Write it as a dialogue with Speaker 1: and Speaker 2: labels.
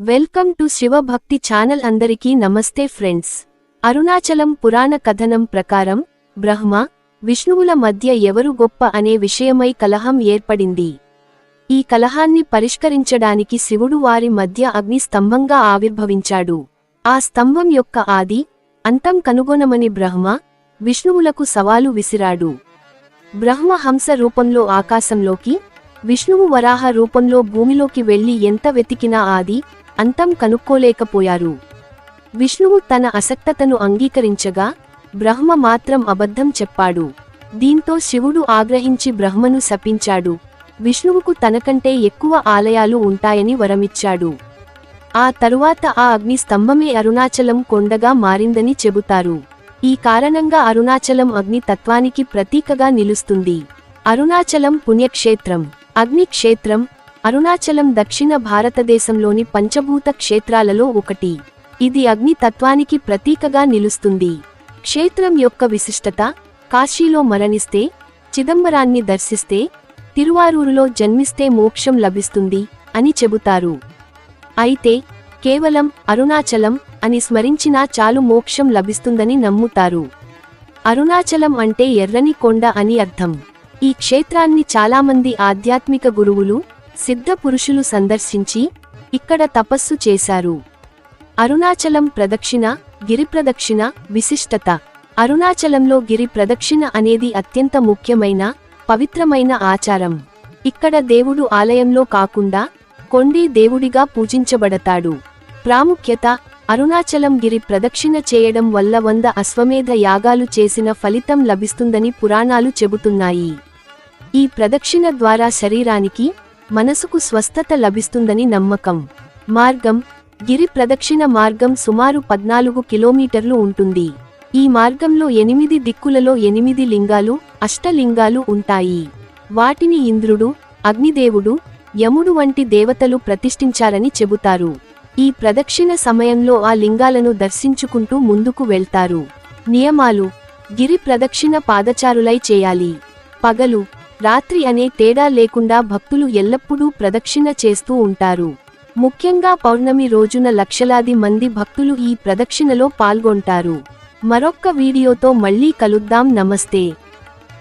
Speaker 1: Welcome to శివభక్తి channel అందరికీ నమస్తే friends. Arunachalam పురాణ కథనం ప్రకారం బ్రహ్మ విష్ణువుల మధ్య ఎవరు గొప్ప అనే విషయమై కలహం ఏర్పడింది. ఈ కలహాన్ని పరిష్కరించడానికి శివుడు వారి మధ్య అగ్ని స్తంభంగా ఆవిర్భవించాడు. ఆ స్తంభం యొక్క ఆది అంతం కనుగొనమని బ్రహ్మ విష్ణువులకు సవాలు విసిరాడు. బ్రహ్మ హంస రూపంలో ఆకాశంలోకి విష్ణువు వరాహ రూపంలో భూమిలోకి వెళ్ళి ఎంత వెతికినా ఆది అంతం కనుక్కోలేకపోయారు. విష్ణువు తన అసక్తతను అంగీకరించగా బ్రహ్మ మాత్రం అబద్ధం చెప్పాడు. దీంతో శివుడు ఆగ్రహించి బ్రహ్మను శపించాడు. విష్ణువుకు తనకంటే ఎక్కువ ఆలయాలు ఉంటాయని వరమిచ్చాడు. ఆ తరువాత ఆ అగ్ని స్తంభమే అరుణాచలం కొండగా మారిందని చెబుతారు. ఈ కారణంగా అరుణాచలం అగ్ని తత్వానికి ప్రతీకగా నిలుస్తుంది. అరుణాచలం పుణ్యక్షేత్రం. అగ్ని క్షేత్రం అరుణాచలం దక్షిణ భారతదేశంలోని పంచభూత క్షేత్రాలలో ఒకటి. ఇది అగ్ని తత్వానికి ప్రతీకగా నిలుస్తుంది. క్షేత్రం యొక్క విశిష్టత కాశీలో మరణిస్తే చిదంబరాన్ని దర్శిస్తే తిరువారూరులో జన్మిస్తే మోక్షం లభిస్తుంది అని చెబుతారు. అయితే కేవలం అరుణాచలం అని స్మరించినా చాలు మోక్షం లభిస్తుందని నమ్ముతారు. అరుణాచలం అంటే ఎర్రని కొండ అని అర్థం. ఈ క్షేత్రాన్ని చాలామంది ఆధ్యాత్మిక గురువులు సిద్ధ పురుషులు సందర్శించి ఇక్కడ తపస్సు చేశారు. అరుణాచలం ప్రదక్షిణ గిరి ప్రదక్షిణ విశిష్టత. అరుణాచలంలో గిరి ప్రదక్షిణ అనేది అత్యంత ముఖ్యమైన పవిత్రమైన ఆచారం. ఇక్కడ దేవుడు ఆలయంలో కాకుండా కొండి దేవుడిగా పూజించబడతాడు. ప్రాముఖ్యత అరుణాచలం గిరి ప్రదక్షిణ చేయడం వల్ల వంద అశ్వమేధ యాగాలు చేసిన ఫలితం లభిస్తుందని పురాణాలు చెబుతున్నాయి. ఈ ప్రదక్షిణ ద్వారా శరీరానికి మనసుకు స్వస్థత లభిస్తుందని నమ్మకం. మార్గం గిరి ప్రదక్షిణ మార్గం సుమారు పద్నాలుగు కిలోమీటర్లు ఉంటుంది. ఈ మార్గంలో ఎనిమిది దిక్కులలో ఎనిమిది లింగాలు అష్టలింగాలు ఉంటాయి. వాటిని ఇంద్రుడు అగ్నిదేవుడు యముడు వంటి దేవతలు ప్రతిష్ఠించారని చెబుతారు. ఈ ప్రదక్షిణ సమయంలో ఆ లింగాలను దర్శించుకుంటూ ముందుకు వెళ్తారు. నియమాలు గిరి ప్రదక్షిణ పాదచారులై చేయాలి. పగలు రాత్రి అనే తేడా లేకుండా భక్తులు ఎల్లప్పుడూ ప్రదక్షిణ చేస్తూ ఉంటారు. ముఖ్యంగా పౌర్ణమి రోజున లక్షలాది మంది భక్తులు ఈ ప్రదక్షిణలో పాల్గొంటారు. మరొక్క వీడియోతో మళ్ళీ కలుద్దాం. నమస్తే.